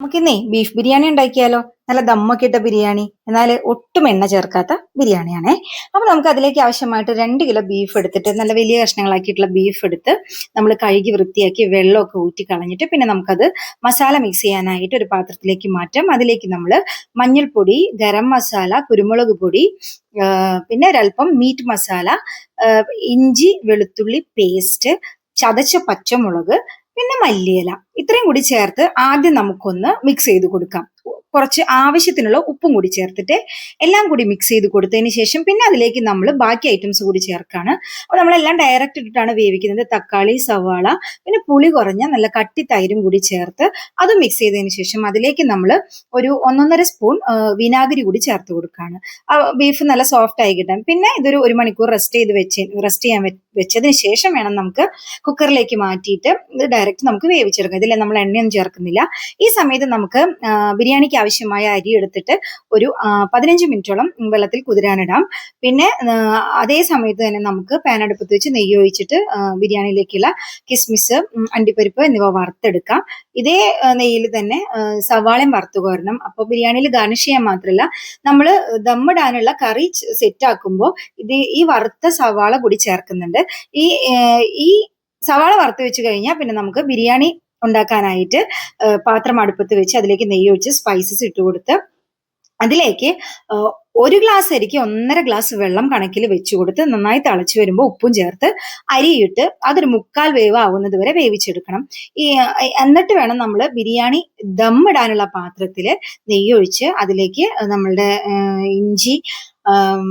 നമുക്കിന്നേ beef biryani ഉണ്ടാക്കിയാലോ? നല്ല ദമ്മൊക്കെ ഇട്ട ബിരിയാണി. എന്നാൽ ഒട്ടും എണ്ണ ചേർക്കാത്ത ബിരിയാണിയാണേ. അപ്പോൾ നമുക്ക് അതിലേക്ക് ആവശ്യമായിട്ട് രണ്ട് കിലോ ബീഫ് എടുത്തിട്ട് നല്ല വലിയ കഷ്ണങ്ങളാക്കിയിട്ടുള്ള ബീഫ് എടുത്ത് നമ്മൾ കഴുകി വൃത്തിയാക്കി വെള്ളമൊക്കെ ഊറ്റി കളഞ്ഞിട്ട് പിന്നെ നമുക്കത് മസാല മിക്സ് ചെയ്യാനായിട്ട് ഒരു പാത്രത്തിലേക്ക് മാറ്റാം. അതിലേക്ക് നമ്മൾ മഞ്ഞൾപ്പൊടി ഗരം മസാല കുരുമുളക് പൊടി പിന്നെ ഒരല്പം മീറ്റ് മസാല ഇഞ്ചി വെളുത്തുള്ളി പേസ്റ്റ് ചതച്ച പച്ചമുളക് പിന്നെ മല്ലിയില. ഇത്രയും കൂടി ചേർത്ത് ആദ്യം നമുക്കൊന്ന് മിക്സ് ചെയ്ത് കൊടുക്കാം. കുറച്ച് ആവശ്യത്തിനുള്ള ഉപ്പും കൂടി ചേർത്തിട്ട് എല്ലാം കൂടി മിക്സ് ചെയ്ത് കൊടുത്തതിന് ശേഷം പിന്നെ അതിലേക്ക് നമ്മൾ ബാക്കി ഐറ്റംസ് കൂടി ചേർക്കാണ്. അപ്പോൾ നമ്മളെല്ലാം ഡയറക്റ്റ് ഇട്ടിട്ടാണ് വേവിക്കുന്നത്. തക്കാളി സവാള പിന്നെ പുളി കുറഞ്ഞ നല്ല കട്ടി തൈരും കൂടി ചേർത്ത് അത് മിക്സ് ചെയ്തതിന് ശേഷം അതിലേക്ക് നമ്മൾ ഒരു ഒന്നൊന്നര സ്പൂൺ വിനാഗിരി കൂടി ചേർത്ത് കൊടുക്കുകയാണ് ബീഫ് നല്ല സോഫ്റ്റ് ആയി കിട്ടാൻ. പിന്നെ ഇതൊരു ഒരു മണിക്കൂർ റെസ്റ്റ് ചെയ്ത് വെച്ച് റെസ്റ്റ് ചെയ്യാൻ വെച്ചതിന് ശേഷം വേണം നമുക്ക് കുക്കറിലേക്ക് മാറ്റിയിട്ട് ഡയറക്റ്റ് നമുക്ക് വേവിച്ചെടുക്കാം. ഇതിൽ നമ്മൾ എണ്ണയൊന്നും ചേർക്കുന്നില്ല. ഈ സമയത്ത് നമുക്ക് ബിരിയാണിക്ക് ആവശ്യമായ അരി എടുത്തിട്ട് ഒരു പതിനഞ്ച് മിനിറ്റോളം വെള്ളത്തിൽ കുതിരാനിടാം. പിന്നെ അതേ സമയത്ത് തന്നെ നമുക്ക് പാനടുപ്പത്ത് വെച്ച് നെയ്യ് ഒഴിച്ചിട്ട് ബിരിയാണിയിലേക്കുള്ള കിസ്മിസ് അണ്ടിപ്പരിപ്പ് എന്നിവ വറുത്തെടുക്കാം. ഇതേ നെയ്യിൽ തന്നെ സവാളയും വറുത്തു കോരണം. അപ്പോൾ ബിരിയാണിയിൽ ഗാർണിഷ് ചെയ്യാൻ മാത്രമല്ല നമ്മൾ ദമ്മിടാനുള്ള കറി സെറ്റ് ആക്കുമ്പോൾ ഇത് ഈ വറുത്ത സവാള കൂടി ചേർക്കുന്നുണ്ട്. ഈ ഈ സവാള വറുത്ത് വെച്ച് കഴിഞ്ഞാൽ പിന്നെ നമുക്ക് ബിരിയാണി ഉണ്ടാക്കാനായിട്ട് പാത്രം അടുപ്പത്ത് വെച്ച് അതിലേക്ക് നെയ്യ് ഒഴിച്ച് സ്പൈസസ് ഇട്ട് കൊടുത്ത് അതിലേക്ക് ഒരു ഗ്ലാസ് അരിക്ക് ഒന്നര ഗ്ലാസ് വെള്ളം കണക്കിൽ വെച്ച് കൊടുത്ത് നന്നായി തിളച്ചു വരുമ്പോൾ ഉപ്പും ചേർത്ത് അരിയിട്ട് അതൊരു മുക്കാൽ വേവ് ആവുന്നത് വരെ വേവിച്ചെടുക്കണം. ഈ എന്നിട്ട് വേണം നമ്മൾ ബിരിയാണി ദം ഇടാനുള്ള പാത്രത്തിൽ നെയ്യൊഴിച്ച് അതിലേക്ക് നമ്മളുടെ ഇഞ്ചി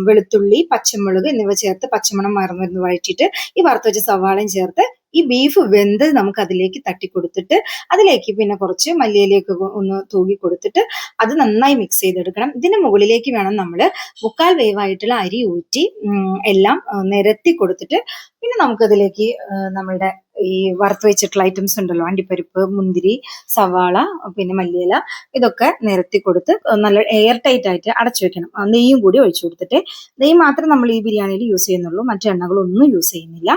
വെളുത്തുള്ളി പച്ചമുളക് എന്നിവ ചേർത്ത് പച്ചമണം മറന്നു വഴറ്റിയിട്ട് ഈ വറുത്ത് വെച്ച സവാളയും ചേർത്ത് ഈ ബീഫ് വെന്ത് നമുക്ക് അതിലേക്ക് തട്ടി കൊടുത്തിട്ട് അതിലേക്ക് പിന്നെ കുറച്ച് മല്ലിയിലേക്ക് ഒന്ന് തൂകി കൊടുത്തിട്ട് അത് നന്നായി മിക്സ് ചെയ്തെടുക്കണം. ഇതിന് മുകളിലേക്ക് വേണം നമ്മൾ മുക്കാൽ വേവായിട്ടുള്ള അരി ഊറ്റി എല്ലാം നിരത്തി കൊടുത്തിട്ട് പിന്നെ നമുക്കതിലേക്ക് നമ്മളുടെ ഈ വറുത്ത് വെച്ചിട്ടുള്ള ഐറ്റംസ് ഉണ്ടല്ലോ. അണ്ടിപ്പരിപ്പ് മുന്തിരി സവാള പിന്നെ മല്ലിയില ഇതൊക്കെ നിരത്തി കൊടുത്ത് നല്ല എയർ ടൈറ്റ് ആയിട്ട് അടച്ചു വെക്കണം. നെയ്യും കൂടി ഒഴിച്ചു കൊടുത്തിട്ട് നെയ്യ് മാത്രം നമ്മൾ ഈ ബിരിയാണിയിൽ യൂസ് ചെയ്യുന്നുള്ളൂ. മറ്റു എണ്ണകളൊന്നും യൂസ് ചെയ്യുന്നില്ല.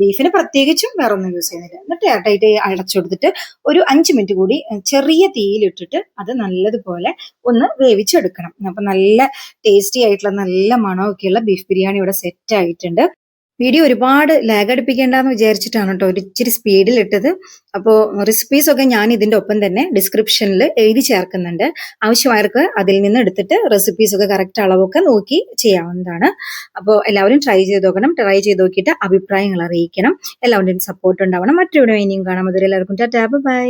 ബീഫിന് പ്രത്യേകിച്ചും വേറെ ഒന്നും യൂസ് ചെയ്യുന്നില്ല. എന്നിട്ട് എയർ ടൈറ്റ് അടച്ചു കൊടുത്തിട്ട് ഒരു അഞ്ച് മിനിറ്റ് കൂടി ചെറിയ തീയിലിട്ടിട്ട് അത് നല്ലതുപോലെ ഒന്ന് വേവിച്ചെടുക്കണം. അപ്പൊ നല്ല ടേസ്റ്റി ആയിട്ടുള്ള നല്ല മണമൊക്കെയുള്ള ബീഫ് ബിരിയാണി ഇവിടെ സെറ്റ് ആയിട്ടുണ്ട്. വീഡിയോ ഒരുപാട് ലാഗ് അടിപ്പിക്കേണ്ടെന്ന് വിചാരിച്ചിട്ടാണ് കേട്ടോ ഒരു ഇച്ചിരി സ്പീഡിൽ ഇട്ടത്. അപ്പോൾ റെസിപ്പീസ് ഒക്കെ ഞാൻ ഇതിന്റെ ഒപ്പം തന്നെ ഡിസ്ക്രിപ്ഷനിൽ എഴുതി ചേർക്കുന്നുണ്ട്. ആവശ്യമായവർക്ക് അതിൽ നിന്ന് എടുത്തിട്ട് റെസിപ്പീസ് ഒക്കെ കറക്റ്റ് അളവൊക്കെ നോക്കി ചെയ്യാവുന്നതാണ്. അപ്പോൾ എല്ലാവരും ട്രൈ ചെയ്ത് നോക്കണം. ട്രൈ ചെയ്ത് നോക്കിയിട്ട് അഭിപ്രായങ്ങൾ അറിയിക്കണം. എല്ലാവരുടെയും സപ്പോർട്ട് ഉണ്ടാവണം. മറ്റൊരു ഇനിയും കാണാം. അതുവരെ എല്ലാവർക്കും ടാറ്റാ. ബൈ